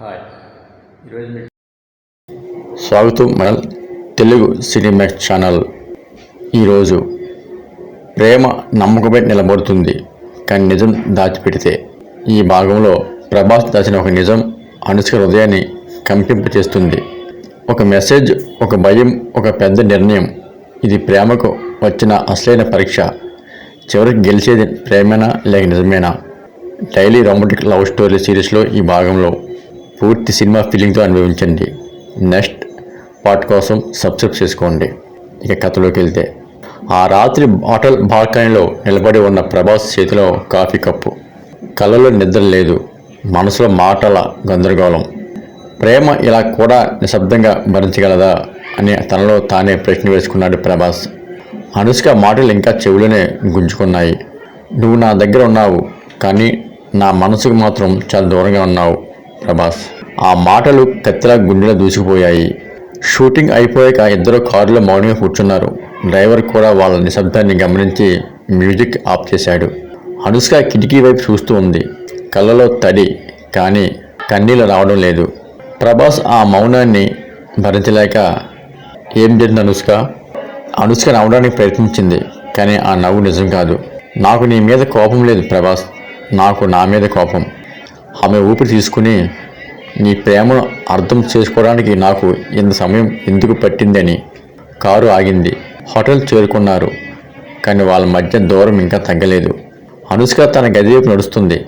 Hi. ఈరోజు స్వాగతం మన తెలుగు సినిమాక్స్ ఛానల్. ఈరోజు ప్రేమ నమ్మకమే నిలబడుతుంది కానీ నిజం దాచిపెడితే. ఈ భాగంలో ప్రభాస్ దాచిన ఒక నిజం అనుష్క హృదయాన్ని కంపింపచేస్తుంది. ఒక మెసేజ్ ఒక భయం ఒక పెద్ద నిర్ణయం. ఇది ప్రేమకు వచ్చిన అసలైన పరీక్ష. చివరికి గెలిచేది ప్రేమేనా లేక నిజమేనా? డైలీ రొమాంటిక్ లవ్ స్టోరీ సిరీస్లో ఈ భాగంలో పూర్తి సినిమా ఫీలింగ్తో అనుభవించండి. నెక్స్ట్ పార్ట్ కోసం సబ్స్క్రైబ్ చేసుకోండి. ఇక కథలోకి వెళ్తే ఆ రాత్రి హోటల్ బాల్కనీలో నిలబడి ఉన్న ప్రభాస్ చేతిలో కాఫీ కప్పు. కళ్ళలో నిద్ర లేదు. మనసులో మాటల గందరగోళం. ప్రేమ ఇలా కూడా నిశ్శబ్దంగా భరించగలదా అని తనలో తానే ప్రశ్న వేసుకున్నాడు ప్రభాస్. అనుష్క మాటలు ఇంకా చెవులోనే గుంజుకున్నాయి. నువ్వు నా దగ్గర ఉన్నావు కానీ నా మనసుకు మాత్రం చాలా దూరంగా ఉన్నావు. ప్రభాస్. ఆ మాటలు కత్తిలా గుండెలో దూసుకుపోయాయి. షూటింగ్ అయిపోయాక ఇద్దరు కారులో మౌనంగా కూర్చున్నారు. డ్రైవర్ కూడా వాళ్ళ నిశ్శబ్దాన్ని గమనించి మ్యూజిక్ ఆఫ్ చేశాడు. అనుష్క కిటికీ వైపు చూస్తూ ఉంది. కళ్ళలో తడి కానీ కన్నీళ్ళు రావడం లేదు. ప్రభాస్ ఆ మౌనాన్ని భరించలేక ఏం జరిగింది అనుష్క? అనుష్క నవ్వడానికి ప్రయత్నించింది కానీ ఆ నవ్వు నిజం కాదు. నాకు నీ మీద కోపం లేదు ప్రభాస్. నాకు నా మీద కోపం. ఆమె ఊపిరి తీసుకుని నీ ప్రేమను అర్థం చేసుకోవడానికి నాకు ఇంత సమయం ఎందుకు పట్టిందని కారు ఆగింది. హోటల్ చేరుకున్నారు. కానీ వాళ్ళ మధ్య దూరం ఇంకా తగ్గలేదు. అనుష్క తన గది వైపు నడుస్తుంది.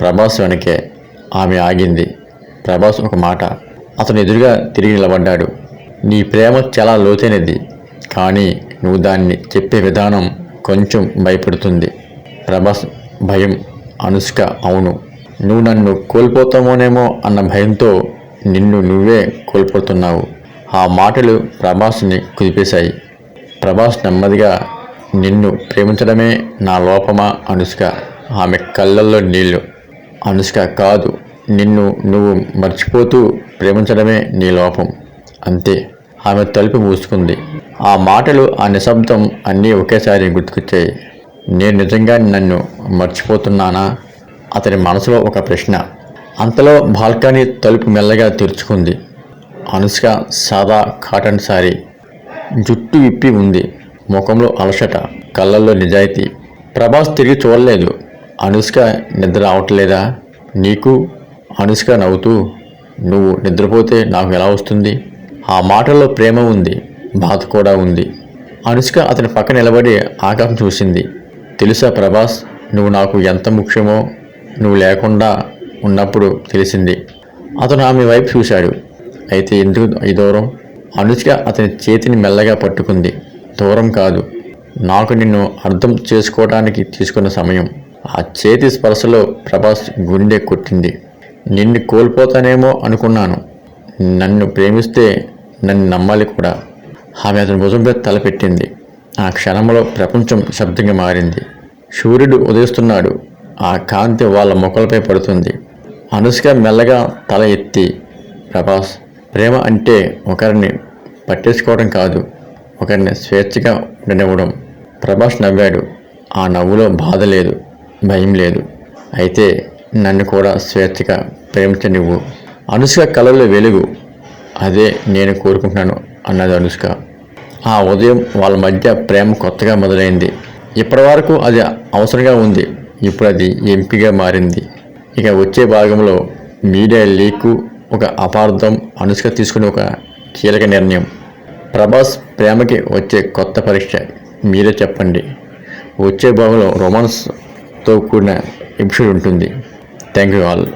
ప్రభాస్ వెనకే ఆమె ఆగింది. ప్రభాస్ ఒక మాట. అతను ఎదురుగా తిరిగి నిలబడ్డాడు. నీ ప్రేమ చాలా లోతైనది. కానీ నువ్వు దాన్ని చెప్పే విధానం కొంచెం భయపడుతుంది. ప్రభాస్ భయం. అనుష్క అవును. నువ్వు నన్ను కోల్పోతామోనేమో అన్న భయంతో నిన్ను నువ్వే కోల్పోతున్నావు. ఆ మాటలు ప్రభాస్ని కుదిపేశాయి. ప్రభాస్ నెమ్మదిగా నిన్ను ప్రేమించడమే నా లోపమా అనుష్క? ఆమె కళ్ళల్లో నీళ్ళు. అనుష్క కాదు నిన్ను నువ్వు మర్చిపోతూ ప్రేమించడమే నీ లోపం. అంతే. ఆమె తలుపు మూసుకుంది. ఆ మాటలు ఆ నిశ్శబ్దం అన్నీ ఒకేసారి గుర్తుకొచ్చాయి. నేను నిజంగా నన్ను మర్చిపోతున్నానా? అతని మనసులో ఒక ప్రశ్న. అంతలో బాల్కనీ తలుపు మెల్లగా తెరుచుకుంది. అనుష్క సాదా కాటన్ సారీ జుట్టు విప్పి ఉంది. ముఖంలో అలసట కళ్ళల్లో నిజాయితీ. ప్రభాస్ తిరిగి చూడలేదు. అనుష్క నిద్ర రావట్లేదా? నీకు? అనుష్క నవ్వుతూ నువ్వు నిద్రపోతే నాకు ఎలా వస్తుంది? ఆ మాటల్లో ప్రేమ ఉంది బాధ కూడా ఉంది. అనుష్క అతని పక్కన నిలబడి ఆకాశం చూసింది. తెలుసా ప్రభాస్ నువ్వు నాకు ఎంత ముఖ్యమో? నువ్వు లేకుండా ఉన్నప్పుడు తెలిసింది. అతను ఆమె వైపు చూశాడు. అయితే ఎందుకు ఈ దూరం? అనుష్క అతని చేతిని మెల్లగా పట్టుకుంది. దూరం కాదు. నాకు నిన్ను అర్థం చేసుకోవడానికి తీసుకున్న సమయం. ఆ చేతి స్పర్శలో ప్రభాస్ గుండె కొట్టింది. నిన్ను కోల్పోతానేమో అనుకున్నాను. నన్ను ప్రేమిస్తే నన్ను నమ్మాలి కూడా. ఆమె అతని భుజంపై తలపెట్టింది ఆ క్షణంలో ప్రపంచం శబ్దంగా మారింది. సూర్యుడు ఉదయిస్తున్నాడు. ఆ కాంతి వాళ్ళ ముఖలపై పడుతుంది. అనుష్క మెల్లగా తల ఎత్తి ప్రభాస్ ప్రేమ అంటే ఒకరిని పట్టేసుకోవడం కాదు ఒకరిని స్వేచ్ఛగా ఉండనివ్వడం. ప్రభాస్ నవ్వాడు ఆ నవ్వులో బాధ లేదు భయం లేదు. అయితే నన్ను కూడా స్వేచ్ఛగా ప్రేమించనివ్వు. అనుష్క కళల్లో వెలుగు. అదే నేను కోరుకుంటున్నాను అన్నది అనుష్క. ఆ ఉదయం వాళ్ళ మధ్య ప్రేమ కొత్తగా మొదలైంది. ఇప్పటి వరకు అది అవసరంగా ఉంది. ఇప్పుడు అది ఎంపీగా మారింది. ఇక వచ్చే భాగంలో మీడియా లీకు ఒక అపార్థం అనుష్క తీసుకునే ఒక కీలక నిర్ణయం. ప్రభాస్ ప్రేమకి వచ్చే కొత్త పరీక్ష మీరే చెప్పండి. వచ్చే భాగంలో రొమాన్స్తో కూడిన ఎపిసోడ్ ఉంటుంది. Thank you all